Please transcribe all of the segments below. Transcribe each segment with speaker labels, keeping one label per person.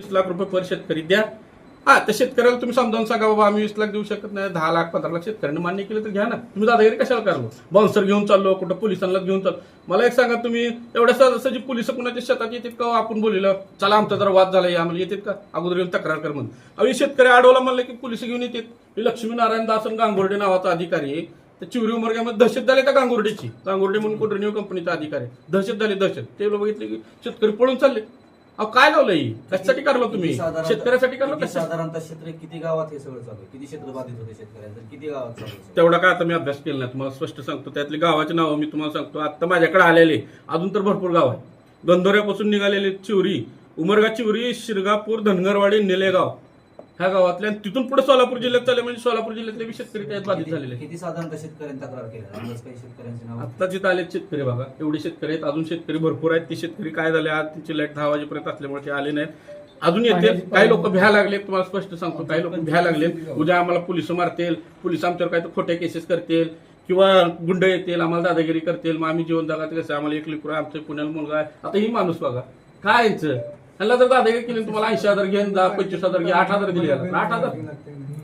Speaker 1: वीस लाख रुपये पर शेतकरी द्या. हा त्या शेतकऱ्याला तुम्ही समजावून सांगा बाबा आम्ही वीस लाख देऊ शकत नाही दहा लाख पंधरा लाख शेतकऱ्यांनी मान्य केलं तर घ्या ना. तुम्ही दादागिरी कशाला करलो बाउन्सर घेऊन चाललो कुठं पोलिसांना घेऊन चाललो. मला एक सांगा तुम्ही एवढ्या सहजासहजी पोलीस कुणाच्या शेतात येतात का हो? आपण बोलिलं चला आमचा जरा वाद झाला आम्हाला येतात का? अगोदर येऊन तक्रार कर म्हणून. अहो शेतकरी अडवला म्हणलं की पोलीस घेऊन येतात. हे लक्ष्मीनारायण दासन गांगुर्डे नावाचा अधिकारी आहे. चिवरी उमरग्यामध्ये दहशत झाली त्या गांगुर्डेची? गांगुर्डे म्हणून कोण कंपनीचा अधिकारी दहशत झाली दहशत. ते बघितले की शेतकरी पळून चालले. अहो काय लावलं ही कशासाठी करलो तुम्ही?
Speaker 2: साधारणतः-
Speaker 1: शेतकऱ्यासाठी करलो
Speaker 2: किती
Speaker 1: कशासाठी
Speaker 2: साधारणतः क्षेत्र किती गावात हे सगळं चालू आहे? किती क्षेत्र बाधित होते शेतकऱ्यांचं? किती गावात चालू आहे?
Speaker 1: तेवढा काय आता मी अभ्यास केला नाही. तुम्हाला स्पष्ट सांगतो त्यातली गावाची नावं मी तुम्हाला सांगतो. आता माझ्याकडे आलेले अजून तर भरपूर गाव आहे गंधोऱ्यापासून निघालेले चिवरी. उमरगा चिवरी शिरगापूर धनगरवाडी निलेगाव. ह्या गावातल्या आणि तिथून पुढे सोलापूर जिल्ह्यात चालले म्हणजे सोलापूर जिल्ह्यातले बी शेतकरी त्यात बाधित झालेले
Speaker 2: किती
Speaker 1: आहेत.
Speaker 2: किती साधारणतः शेतकऱ्यांनी तक्रार केल्या? अंदाज काही शेतकऱ्यांची नाव?
Speaker 1: आता जिथं आले शेतकरी बघा एवढे शेतकरी आहेत अजून शेतकरी भरपूर आहेत. ते शेतकरी काय झाले आज तिची लाइट दहा वाजेपर्यंत असल्यामुळे ते आले नाहीत. अजून येते काही लोक भ्या लागले तुम्हाला स्पष्ट सांगतो काही लोक भ्या लागले उद्या आम्हाला पोलीस मारतील पोलीस आमच्यावर काय तर खोट्या केसेस करतील किंवा गुंड येतील आम्हाला दादागिरी करतील मग आम्ही जीवन जगात कसं आम्हाला एक लेकरू आहे, आमचं पुण्याला मुलगा आहे? आता ही माणूस बघा काय यांचं ह्याला जर दादागिरी केली तुम्हाला ऐंशी हजार घेऊन जा पंचवीस हजार घे आठ हजार दिले. आठ हजार.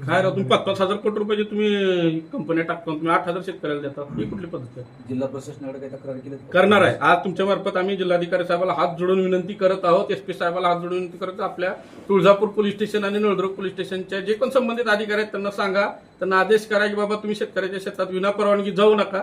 Speaker 1: काय राव तुम्ही पाच पाच हजार कोटी रुपयाचे तुम्ही कंपन्या टाकता तुम्ही आठ हजार शेतकऱ्याला देता. ही कुठली पद्धत आहे?
Speaker 2: जिल्हा प्रशासनाकडे काही तक्रार केली
Speaker 1: करणार आहे. आज तुमच्या मार्फत आम्ही जिल्हाधिकारी साहेबाला हात जोडून विनंती करत आहोत. एस पी साहेबाला हात जोडून विनंती करत आपल्या तुळजापूर पोलीस स्टेशन आणि नळदुर्ग पोलीस स्टेशनच्या जे कोण संबंधित अधिकारी आहेत त्यांना सांगा. त्यांना आदेश करा की बाबा तुम्ही शेतकऱ्याच्या शेतात विना परवानगी जाऊ नका.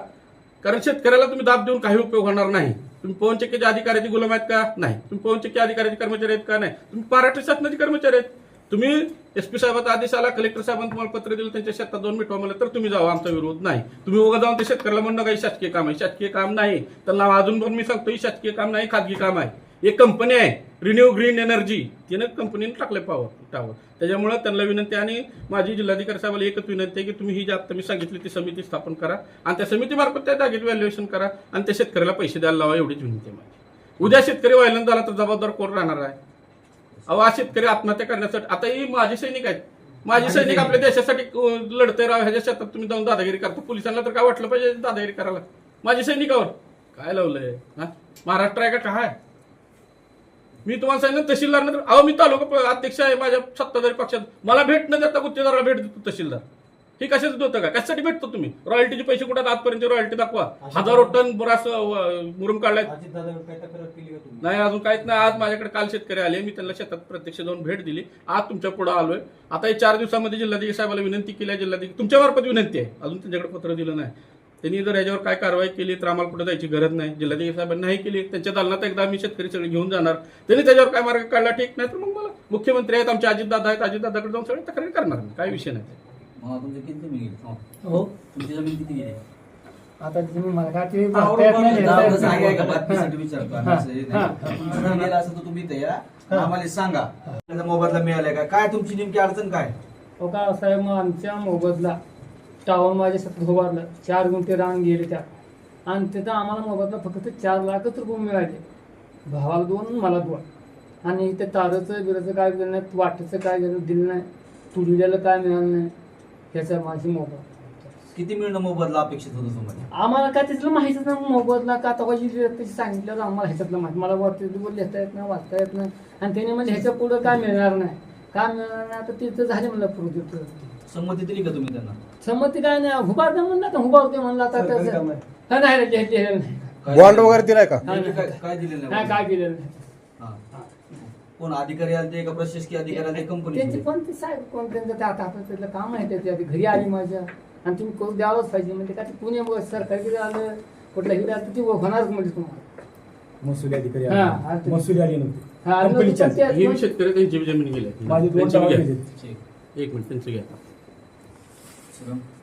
Speaker 1: कारण शेतकऱ्याला तुम्ही दाब देऊन काही उपयोग होणार नाही. तुम्ही पवन चक्कीच्या अधिकाऱ्याची गुलाम आहेत का? नाही. तुम्ही पवन चक्की अधिकाऱ्याचे कर्मचारी आहेत का? नाही. तुम्ही महाराष्ट्र शासनाचे कर्मचारी आहेत. तुम्ही एस पी साहेबाचा आदेश आला कलेक्टर साहेबांनी तुम्हाला पत्र दिलं त्यांच्या शेतात दोन मिठवा म्हणलं तर तुम्ही जावा आमचा विरोध नाही. तुम्ही उगा जाऊन ते शेतकऱ्याला म्हणणं काही शासकीय काम आहे. शासकीय काम नाही. त्यांना अजून पण मी सांगतो ही शासकीय काम नाही खाजगी काम आहे. एक कंपनी आहे. रिन्यू ग्रीन एनर्जी तिनं कंपनीने टाकले पॉवर टावर त्याच्यामुळे त्यांना विनंती आहे आणि माझी जिल्हाधिकारी साहेबाला एकच विनंती आहे की तुम्ही ही जी आता मी सांगितली ती समिती स्थापन करा आणि त्या समितीमार्फत त्या जागेत व्हॅल्युएशन करा आणि त्या शेतकऱ्याला पैसे द्यायला लावा एवढीच विनंती आहे माझी. उद्या शेतकरी व्हायला झाला तर जबाबदार कोण राहणार आहे? अहो आज शेतकरी आत्महत्या करण्यासाठी आता ही माझे सैनिक आहेत. माझे सैनिक आपल्या देशासाठी लढते राव. ह्याच्या शेतात तुम्ही जाऊन दादागिरी करता. पोलिसांना तर काय वाटलं पाहिजे दादागिरी करायला? माझे सैनिकावर. काय लावलंय? हा? महाराष्ट्र आहे का? काय मी तुम्हाला सांगितलं तहसीलदार नंतर अहो मी तालुका अध्यक्ष आहे माझ्या सत्ताधारी पक्षात. मला भेट न देता गुत्तेदाराला भेट देतो तहसीलदार. हे कशाच होतं का? कशासाठी भेटतो तुम्ही? रॉयल्टीचे पैसे कुठे आजपर्यंत रॉयल्टी दाखवा. हजारो टन बरास मुरुम काढलाय. नाही अजून काहीच नाही. आज माझ्याकडे काल शेतकरी आले. मी त्यांना शेतात प्रत्यक्ष जाऊन भेट दिली. आज तुमच्यापुढे आलोय. आता हे चार दिवसामध्ये जिल्हाधिकारी साहेबाला विनंती केली आहे. जिल्हाधिकारी तुमच्या मार्फत विनंती आहे. अजून त्यांच्याकडे पत्र दिलं नाही. त्यांनी जर याच्यावर काय कारवाई केली तर आम्हाला कुठे जायची गरज नाही. जिल्हाधिकारी साहेबांनी नाही केली त्यांच्या दालनात एकदा आम्ही शेतकरी सगळे घेऊन जाणार. त्यांनी त्याच्यावर काय मार्ग काढला ठीक नाही तर मग मला मुख्यमंत्री आहेत आमचे अजितदादा आहेत अजितदादाकडे जाऊन सगळे तक्रारी करणार मी. काय विषय नाही.
Speaker 2: मग तुमची किती जमीन गेली? हो. तुमची जमीन किती गेली?
Speaker 3: आता तुम्ही
Speaker 2: हा,
Speaker 3: नाही, येत
Speaker 2: असं
Speaker 3: नाही.
Speaker 2: विचारतो नाही. तुम्ही आम्हाला सांगा. त्याचा मोबदला मिळालाय का? काय तुमची नेमकी अडचण काय?
Speaker 3: हो का साहेब मग आमच्या मोबदला टावर माझ्या सतत उभारलं चार गुंठे रान गेले त्यात आणि तिथं आम्हाला मोबदला फक्त चार लाखच रुपये मिळाले. भावाला दोन मला दोन. आणि ते तारचं बिराचं काय दिलं नाही वाटेचं काय दिलं दिलं नाही तुडलेलं काय मिळालं नाही ह्याचा माझी मोबदला.
Speaker 2: किती मिळणं मोबदला अपेक्षित होतं तुम्हाला?
Speaker 3: आम्हाला काय त्यातलं माहितीच नाही मोबदला का त्याची सांगितलं तर आम्हाला ह्याच्यातलं माहिती. मला वरती बोल लिहिता येत नाही वाचता येत नाही. आणि त्याने म्हणजे ह्याच्या पुढं काय मिळणार नाही. काय मिळणार नाही आता तिथं झाले मला प्रोजेक्ट
Speaker 2: संमती दिली का तुम्ही त्यांना
Speaker 3: संमती काय नाही हुबारते म्हणलं तर हुबारते म्हणलं आता त्याचं हा, नाही रे, लिह- लिहिलेलं नाही
Speaker 2: काय
Speaker 4: बॉन्ड? वगैरे दिलाय का
Speaker 3: हा, नाही.
Speaker 2: काय काय दिलेलं
Speaker 3: नाही काय केलेलं नाही
Speaker 2: हा. कोण अधिकारी आले का प्रशासकीय अधिकारी आले कंपनी
Speaker 3: त्यांची पण ते साहेब कोण त्यांचं ते आता त्यातलं काम आहे त्याच्या आधी घरी आली माझ्या आणि तुम्ही करून द्यावंच पाहिजे म्हणजे काय ते पुणे सरकारी आलं कुठल्या हिरा ती होणारच म्हणजे तुम्हाला
Speaker 5: महसुली अधिकारी
Speaker 3: हा,
Speaker 5: आले.
Speaker 3: ते-
Speaker 5: महसुली आली नव्हती
Speaker 3: हा, आणि
Speaker 5: कंपनीच्या
Speaker 3: पण ते-
Speaker 1: ही शेतकरी त्यांची जमीन गेली
Speaker 5: माझे दोन
Speaker 1: त्यांची
Speaker 5: टावर
Speaker 1: घ्या.
Speaker 5: गेले.
Speaker 2: ठीक.
Speaker 1: एक मिनिट त्यांचं घ्या
Speaker 2: Them.